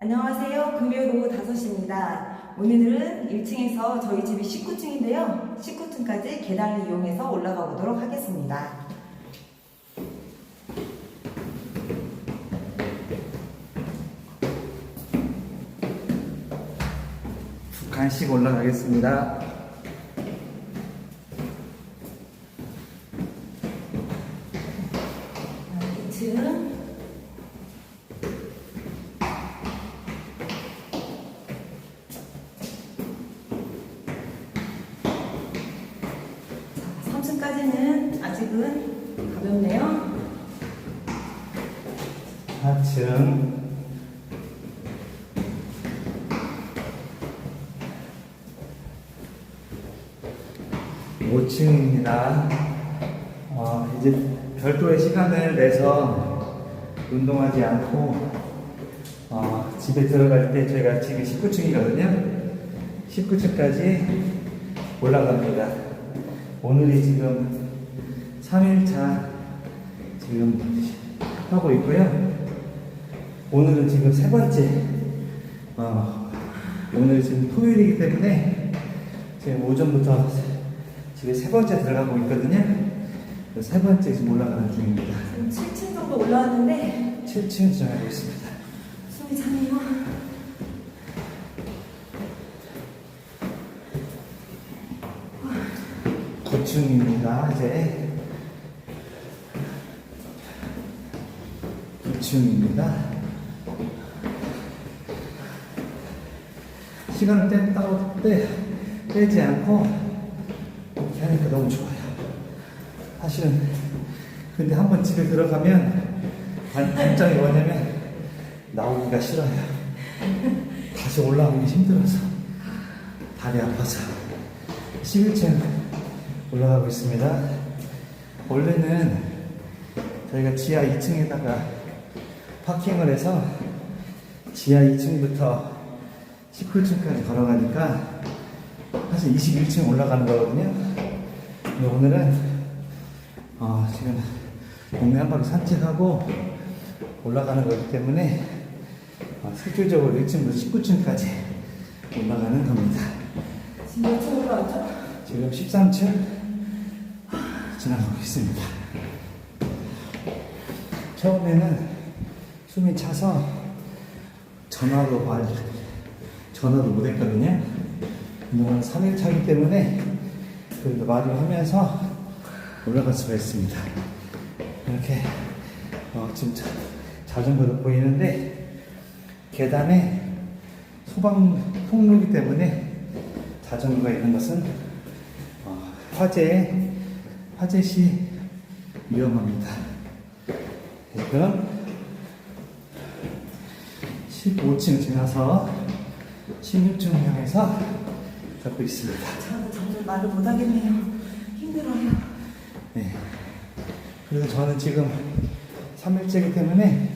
안녕하세요. 금요일 오후 5시입니다. 오늘은 1층에서 저희 집이 19층인데요. 19층까지 계단을 이용해서 올라가 보도록 하겠습니다. 두 칸씩 올라가겠습니다. 자, 2층. 자, 3층까지는 아직은 가볍네요. 4층. 오층입니다 어, 이제 별도의 시간을 내서 운동하지 않고 어, 집에 들어갈 때 저희가 지금 19층이거든요. 19층까지 올라갑니다. 오늘이 지금 3일차 지금 하고 있고요. 오늘은 지금 세 번째, 어, 오늘 지금 토요일이기 때문에 지금 오전부터 집에 세 번째 들어가고 있거든요. 그세 번째 지금 올라가는 중입니다. 지금 7층 정도 올라왔는데 7층 지나고 있습니다. 숨이 차네요. 구층입니다 이제 9층입니다. 시간을 뗀다고 떼, 빼지 않고 이렇게 하니까 너무 좋아요. 사실은 근데 한 번 집에 들어가면 단- 단점이 뭐냐면 나오기가 싫어요. 다시 올라오기 힘들어서 다리 아파서 11층 올라가고 있습니다. 원래는 저희가 지하 2층에다가 파킹을 해서 지하 2층부터 19층까지 걸어가니까 사실 21층 올라가는 거거든요. 근데 오늘은 어, 지금 동네 한 바퀴 산책하고 올라가는 거기 때문에 어, 실질적으로 1층부터 19층까지 올라가는 겁니다. 지금 몇 층 올라왔죠? 지금 13층 지나가고 있습니다. 처음에는 숨이 차서 전화도 말, 전화도 못 했거든요. 오늘 3일 차기 때문에 그래도 말을 하면서 올라갈 수가 있습니다. 이렇게 어, 지금 자, 자전거도 보이는데 계단에 소방 통로이기 때문에 자전거가 있는 것은 어, 화재 화재 시 위험합니다. 지금 15층 지나서 16층 향해서 가고 있습니다. 저도 점점 말을 못 하겠네요. 힘들어요. 네. 그래서 저는 지금 3일째이기 때문에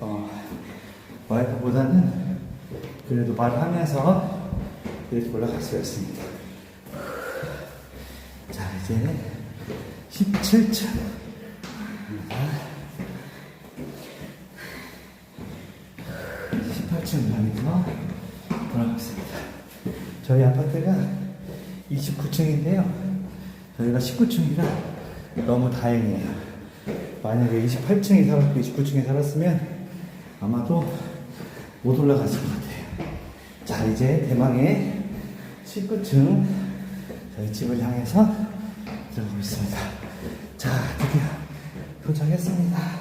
어, 와이프보다는 그래도 말하면서 이렇게 올라갈 수가 있습니다. 자, 이제 17층. 18층 방에서 돌아갔습니다. 저희 아파트가 29층인데요. 저희가 19층이라 너무 다행이에요. 만약에 28층에 살았고 29층에 살았으면 아마도 못 올라갔을 것 같아요. 자, 이제 대망의 19층 저희 집을 향해서 들어가고 있습니다. 자, 드디어 도착했습니다.